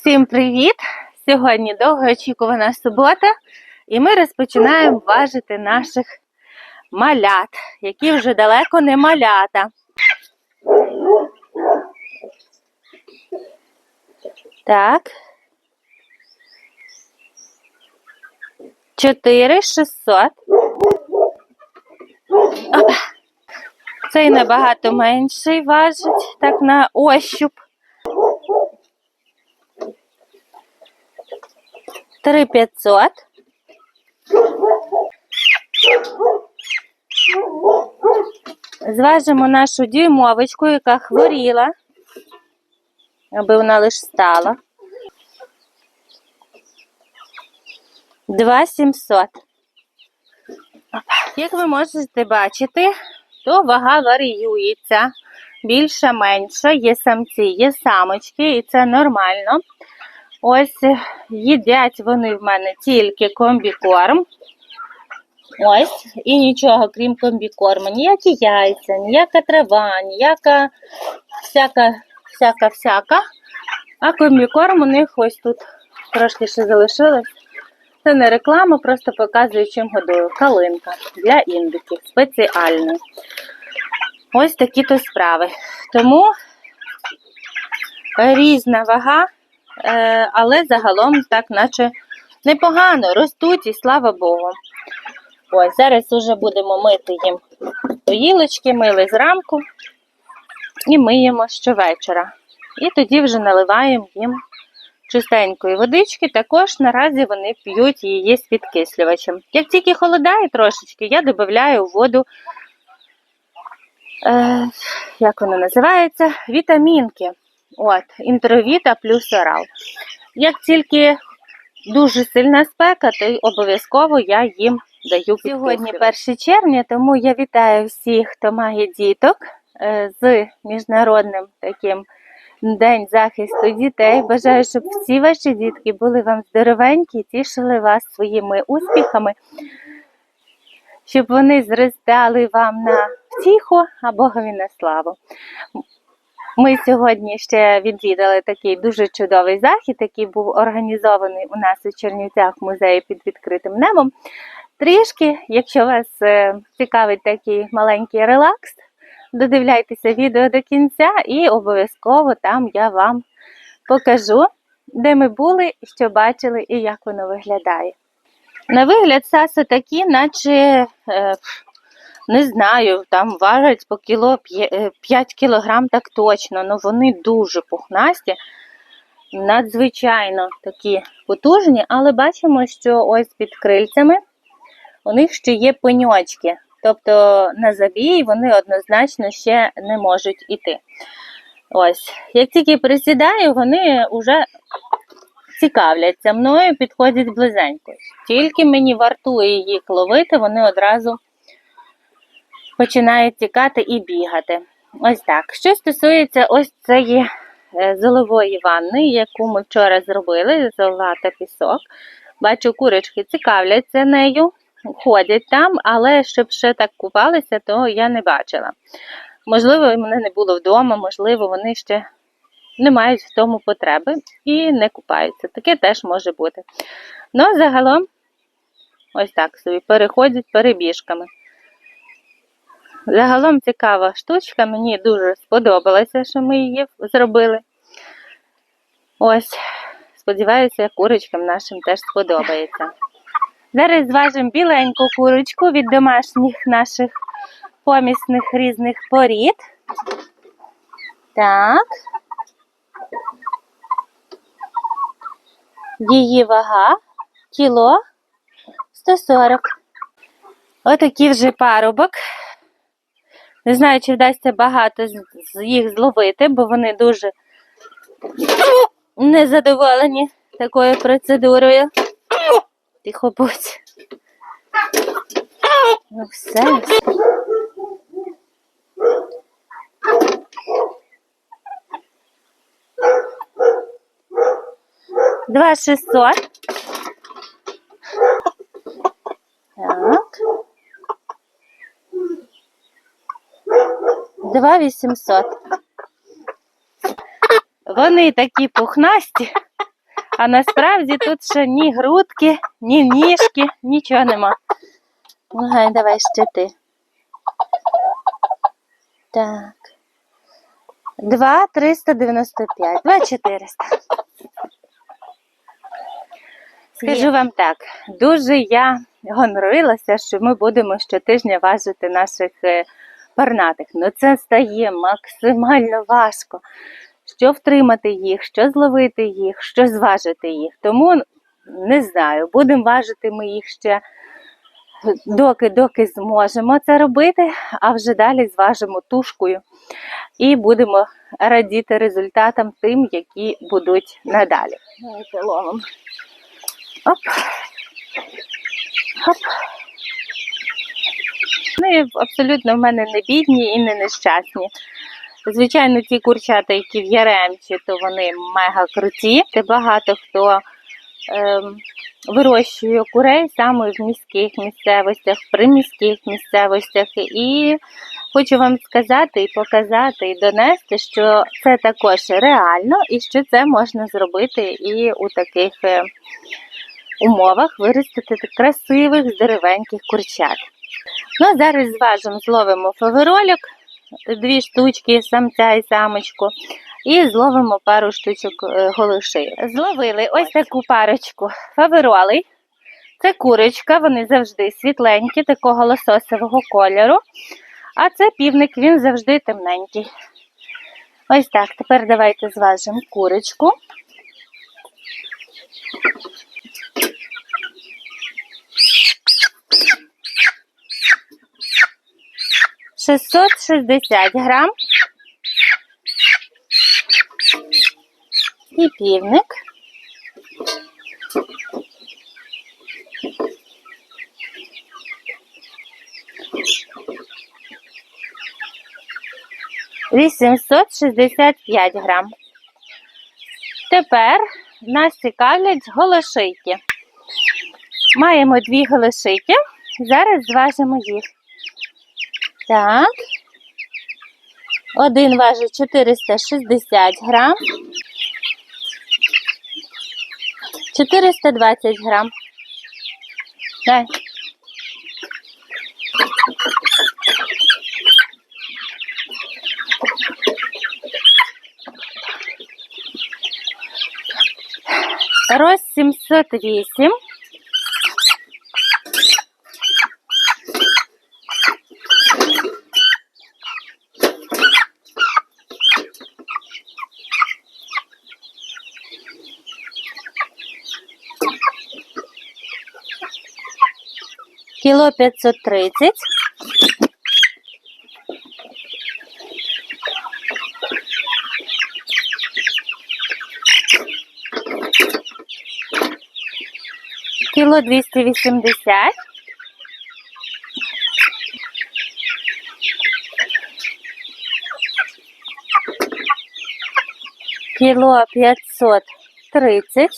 Всім привіт! Сьогодні довгоочікувана субота, і ми розпочинаємо важити наших малят, які вже далеко не малята. Так. 4600. Опа. Цей набагато менший важить, так на ощуп. 3500. Зважимо нашу дюймовочку, яка хворіла, аби вона лише стала. 2700. Як ви можете бачити, то вага варіюється. Більша, менша, є самці, є самочки, і це нормально. Ось е, їдять вони в мене тільки комбікорм. Ось, і нічого, крім комбікорму. Ніякі яйця, ніяка трава, ніяка всяка, всяка, всяка. А комбікорм у них ось тут трошки ще залишилось. Це не реклама, просто показую, чим годую. Калинка для індиків спеціально. Ось такі то справи. Тому різна вага, е, але загалом так, наче непогано, ростуть і слава Богу. Ось, зараз вже будемо мити їм поїлочки, мили зранку і миємо щовечора. І тоді вже наливаємо їм чистенької водички. Також наразі вони п'ють її з підкислювачем. Як тільки холодає трошечки, я додаю воду, е, як воно називається, вітамінки. От, інтровіта плюс орал. Як тільки дуже сильна спека, то обов'язково я їм даю Сьогодні 1 червня, тому я вітаю всіх, хто має діток е, з міжнародним таким День захисту дітей. Бажаю, щоб всі ваші дітки були вам здоровенькі, тішили вас своїми успіхами, щоб вони зростали вам на втіху, а Богові на славу. Ми сьогодні ще відвідали такий дуже чудовий захід, який був організований у нас у Чернівцях в музеї під відкритим небом. Трішки, якщо вас е, цікавить такий маленький релакс, додивляйтеся відео до кінця, і обов'язково там я вам покажу, де ми були, що бачили і як воно виглядає. На вигляд, саси такі, наче, е, не знаю, там важать по кіло 5 кілограм, так точно, але вони дуже пухнасті, надзвичайно такі потужні, але бачимо, що ось під крильцями у них ще є пеньочки. Тобто на забій вони однозначно ще не можуть іти. Ось, як тільки присідаю, вони вже цікавляться мною, підходять близенько. Тільки мені вартує їх ловити, вони одразу починають тікати і бігати. Ось так. Що стосується ось цієї е, золової ванни, яку ми вчора зробили, зола та пісок. Бачу, курочки цікавляться нею ходять там, але щоб ще так купалися, то я не бачила. Можливо, мене не було вдома, можливо, вони ще не мають в тому потреби і не купаються. Таке теж може бути. Ну, загалом, ось так собі переходять перебіжками. Загалом цікава штучка, мені дуже сподобалося, що ми її зробили. Ось, сподіваюся, курочкам нашим теж сподобається. Зараз зважимо біленьку курочку від домашніх наших помісних різних порід. Так. Її вага кіло 140. Отакий вже парубок. Не знаю, чи вдасться багато з їх зловити, бо вони дуже незадоволені такою процедурою. Тихо будь. Ну все. Два шістсот. 2800. Вони такі пухнасті, а насправді тут ще ні грудки, ні ніжки, нічого нема. Ну, Гай, давай ще ти. Так. 2 395, 2 400. Скажу вам так, дуже я гонорилася, що ми будемо щотижня важити наших е, парнатих. Ну це стає максимально важко. Що втримати їх, що зловити їх, що зважити їх. Тому не знаю, будемо важити ми їх ще доки, доки зможемо це робити, а вже далі зважимо тушкою і будемо радіти результатам тим, які будуть надалі. Давайте ловимо. Оп. Хоп. Вони абсолютно в мене не бідні і не нещасні. Звичайно, ті курчата, які в Яремчі, то вони мега круті. Багато хто ем, вирощує курей саме в міських місцевостях, приміських місцевостях. І хочу вам сказати і показати, і донести, що це також реально, і що це можна зробити і у таких е, умовах виростити красивих здоровеньких курчат. Ну, а зараз зважимо, зловимо фаверолік, дві штучки, самця і самочку, і зловимо пару штучок е. Зловили ось таку парочку фаверолей. Це курочка, вони завжди світленькі, такого лососового кольору. А це півник, він завжди темненький. Ось так. Тепер давайте зважимо курочку. Шістсот шістдесят грам. І півник. Вісімсот шістдесят п'ять грам. Тепер нас цікавлять голошийки. Маємо дві голошийки. Зараз зважимо їх. Так. Один важить 460 грам. 420 грам. Дай. Роз 708. Кіло 530. Кіло 280. Кіло 530.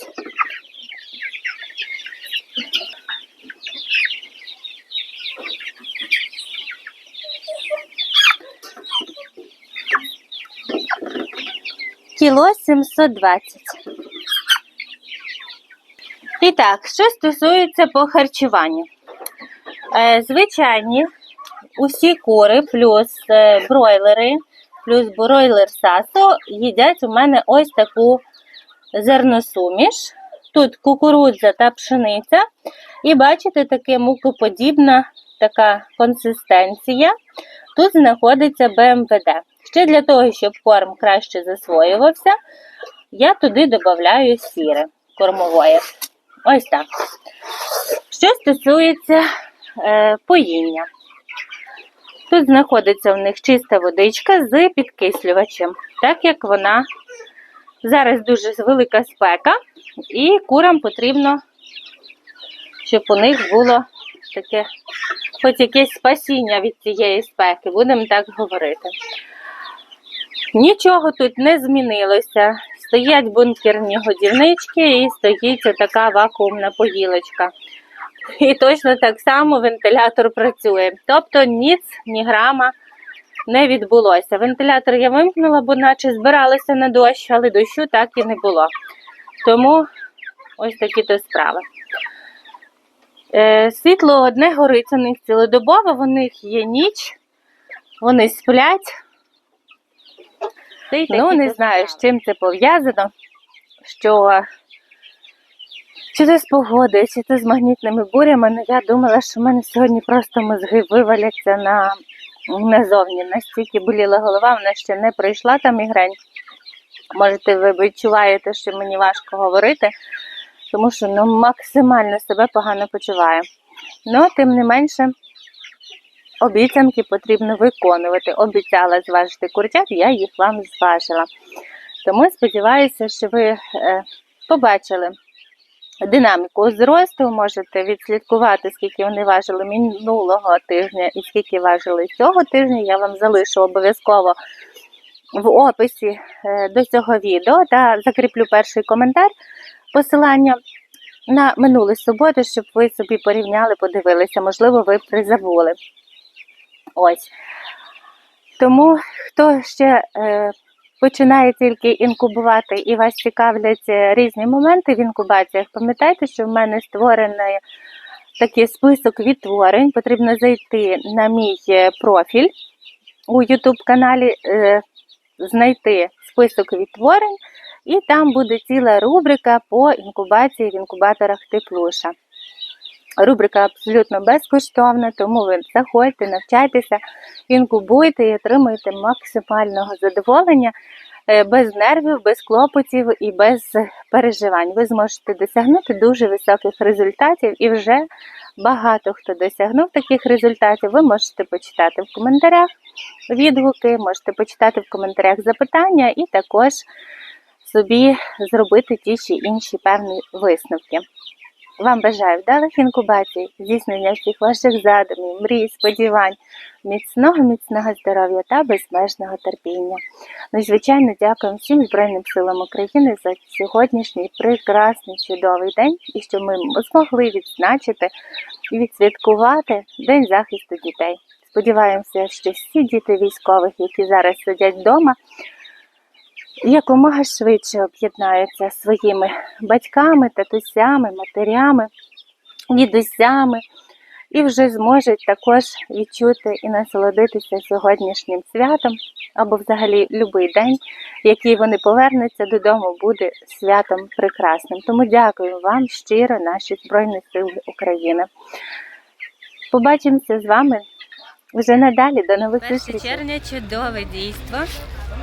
Кіло 720. І так, що стосується по харчуванню. Е, звичайні усі кури плюс е, бройлери, плюс бройлер сасо їдять у мене ось таку зерносуміш. Тут кукурудза та пшениця. І бачите, таке мукоподібна така консистенція. Тут знаходиться БМВД. Ще для того, щоб корм краще засвоювався, я туди додаю сіри кормової. Ось так. Що стосується е, поїння, тут знаходиться в них чиста водичка з підкислювачем, так як вона зараз дуже велика спека, і курам потрібно, щоб у них було таке, хоч якесь спасіння від цієї спеки, будемо так говорити. Нічого тут не змінилося. Стоять бункерні годівнички і стоїть така вакуумна поїлочка. І точно так само вентилятор працює. Тобто ніц, ні грама не відбулося. Вентилятор я вимкнула, бо наче збиралися на дощ, але дощу так і не було. Тому Ось такі то справи. Е, світло одне горить у них цілодобово, у них є ніч, вони сплять. Ну, не знаю, з чим це пов'язано, що чи це з погоди, чи це з магнітними бурями, але я думала, що в мене сьогодні просто мозги виваляться на, назовні. Настільки боліла голова, вона ще не пройшла та мігрень. Можете, ви відчуваєте, що мені важко говорити, тому що ну, максимально себе погано почуваю. Ну, тим не менше, обіцянки потрібно виконувати. Обіцяла зважити курчат, я їх вам зважила. Тому сподіваюся, що ви е, побачили динаміку зросту, можете відслідкувати, скільки вони важили минулого тижня і скільки важили цього тижня. Я вам залишу обов'язково в описі е, до цього відео та закріплю перший коментар посилання на минулу суботу, щоб ви собі порівняли, подивилися, можливо, ви призабули. Ось. Тому хто ще е, починає тільки інкубувати і вас цікавлять е, різні моменти в інкубаціях, пам'ятайте, що в мене створений такий список відтворень. Потрібно зайти на мій е, профіль у YouTube каналі, е, знайти список відтворень, і там буде ціла рубрика по інкубації в інкубаторах Теплуша. Рубрика абсолютно безкоштовна, тому ви заходьте, навчайтеся, інкубуйте і отримуйте максимального задоволення е, без нервів, без клопотів і без переживань. Ви зможете досягнути дуже високих результатів і вже багато хто досягнув таких результатів. Ви можете почитати в коментарях відгуки, можете почитати в коментарях запитання і також собі зробити ті чи інші певні висновки. Вам бажаю вдалих інкубацій, здійснення всіх ваших задумів, мрій, сподівань, міцного, міцного здоров'я та безмежного терпіння. Ну і звичайно, дякую всім Збройним силам України за сьогоднішній прекрасний чудовий день і що ми змогли відзначити і відсвяткувати День захисту дітей. Сподіваємося, що всі діти військових, які зараз сидять вдома, якомога швидше об'єднаються своїми батьками, татусями, матерями, дідусями і вже зможуть також відчути і насолодитися сьогоднішнім святом, або взагалі будь-який день, який вони повернуться додому, буде святом прекрасним. Тому дякую вам щиро, наші Збройні Сили України. Побачимося з вами вже надалі. До нових 1 зустрічей. червня чудове дійство,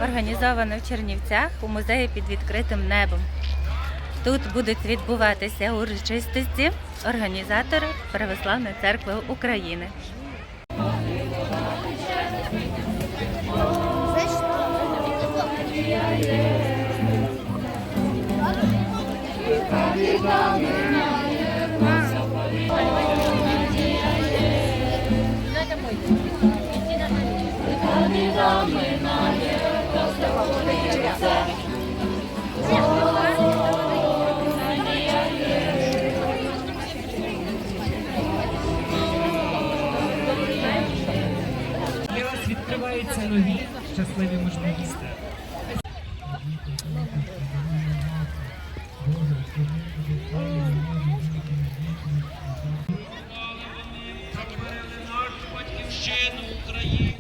організоване в Чернівцях у музеї під відкритим небом. Тут будуть відбуватися урочистості організатори Православної церкви України. Нові щасливі можливості. Батьківщину, Україну,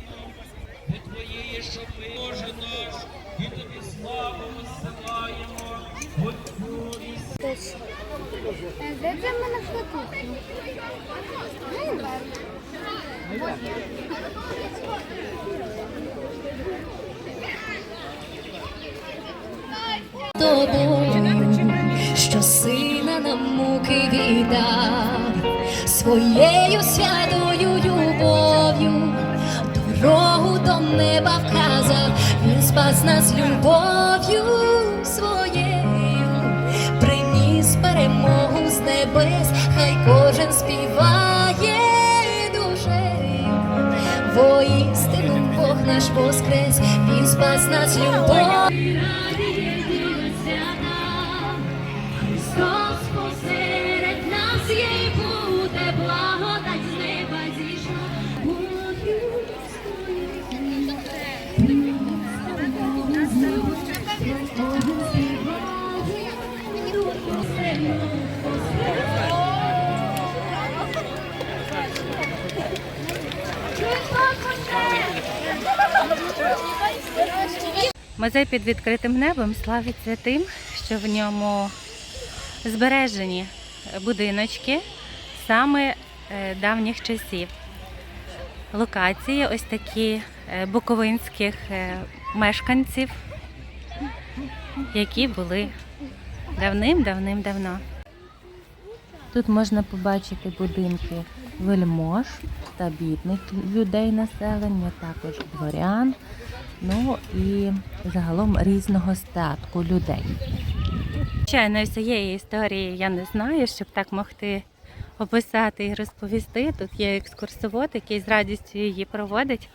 від твоєї шопи, Боже наш, і тобі славу висилаємо, мене в що сина нам муки віддав, своєю святою любов'ю, дорогу до неба вказав, він спас нас любов'ю воскрес, Він спас нас любов. Музей під відкритим небом славиться тим, що в ньому збережені будиночки саме е, давніх часів. Локації ось такі е, буковинських е, мешканців, які були давним-давним-давно. Тут можна побачити будинки вельмож та бідних людей населення, також дворян, ну і загалом різного статку людей. Звичайно, всієї історії я не знаю, щоб так могти описати і розповісти. Тут є екскурсовод, який з радістю її проводить.